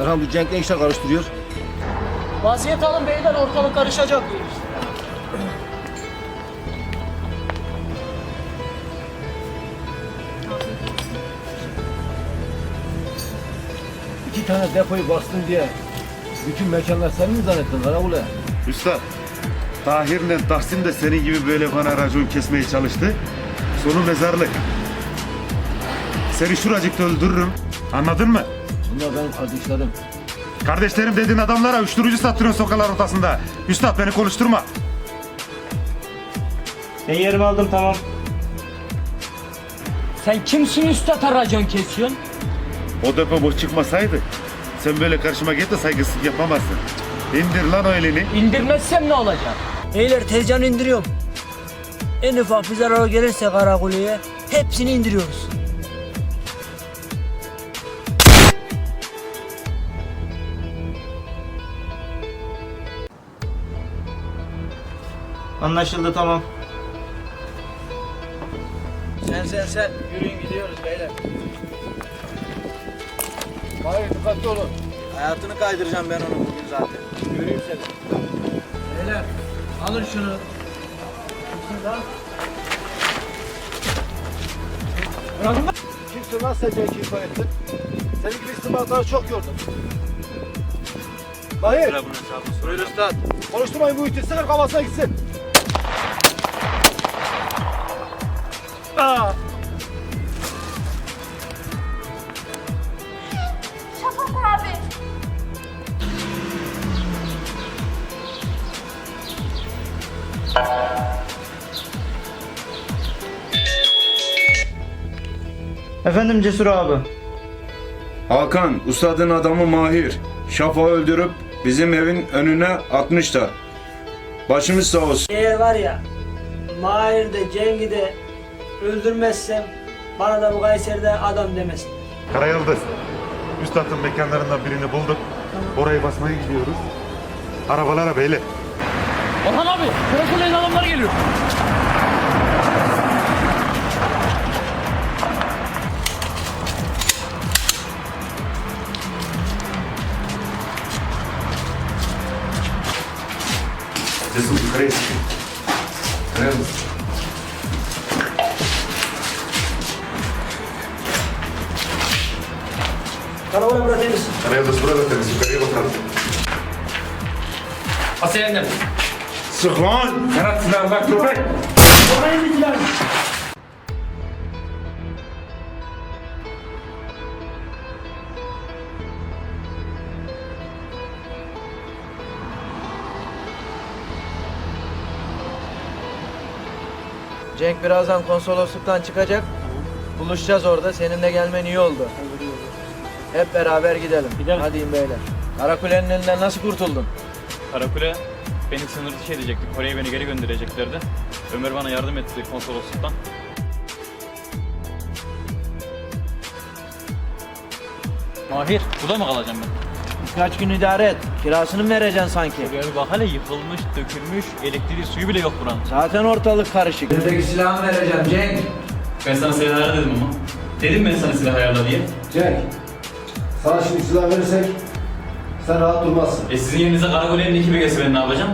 Erhan bu Cenk ne işler karıştırıyor? Vaziyet alın beyler ortalık karışacak. İki tane depoyu bastın diye bütün mekanlar senin mi zannettin Karavule? Üstad, Tahir'le Tahsin de senin gibi böyle bana racon kesmeye çalıştı. Sonu mezarlık. Seni şuracıkta öldürürüm. Anladın mı? Bunlar benim kardeşlerim. Kardeşlerim dediğin adamlara uyuşturucu sattırıyorsun sokaklar ortasında. Üstad beni konuşturma. Ben yerimi aldım tamam. Sen kimsin üstad racon kesiyorsun? O depo boş çıkmasaydı sen böyle karşıma git de saygısızlık yapamazsın. İndir lan o elini. İndirmezsem ne olacak? Beyler tezcanı indiriyorum. En ufak bir zarar gelirse karakuleye hepsini indiriyoruz. Anlaşıldı tamam. Sen sen sen yürüyün gidiyoruz beyler. Hayır dikkatli olun. Hayatını kaydıracağım ben onu bugün zaten. Göreyim seni. Beyler alın şunu. Kimsin lan sen Cenk'i ihbar ettin? Senin gibi istihbaratları çok gördüm. Hayır. Buyur üstad. Konuşturmayın bu iti. Sıkır kafasına gitsin. Aa. Şafak abi. Efendim Cesur abi. Hakan, ustadın adamı Mahir. Şafak'ı öldürüp bizim evin önüne atmışlar. Başımız sağ olsun. Eğer var ya Mahir de Ceng'i de öldürmezsem bana da bu Kayseri'de adam demesin. Karayıldız. Üstadın mekanlarından birini bulduk. Orayı basmaya gidiyoruz. Arabalara beyler. Orhan abi karakolayın adamlar geliyor. Cesur yukarıya çıkın. Karayıldız. Karakola bura temiz. Karayıldız burada temiz. Yukarıya bakalım. Asyendim. Sık lan! Bak köpek. Cenk birazdan konsolosluktan çıkacak. Buluşacağız orada. Senin de gelmen iyi oldu. Hep beraber gidelim. Gidelim. Hadi beyler. Karakulenin elinden nasıl kurtuldun? Karakule beni sınır dışı edecekti. Kore'ye beni geri göndereceklerdi. Ömer bana yardım etti konsolosluktan. Mahir, burada mı kalacağım ben? Birkaç gün idare et. Kirasını mı vereceksin sanki? Bir bak hele yıkılmış, dökülmüş, elektriği suyu bile yok buranın. Zaten ortalık karışık. Elindeki silahımı vereceğim Cenk. Ben sana silah ayarla dedim ama. Dedim ben sana silah ayarla diye. Cenk. Sana şimdi silah verirsek sen rahat durmazsın. E sizin yerinize karakolenin ekibi gelse ben ne yapacağım?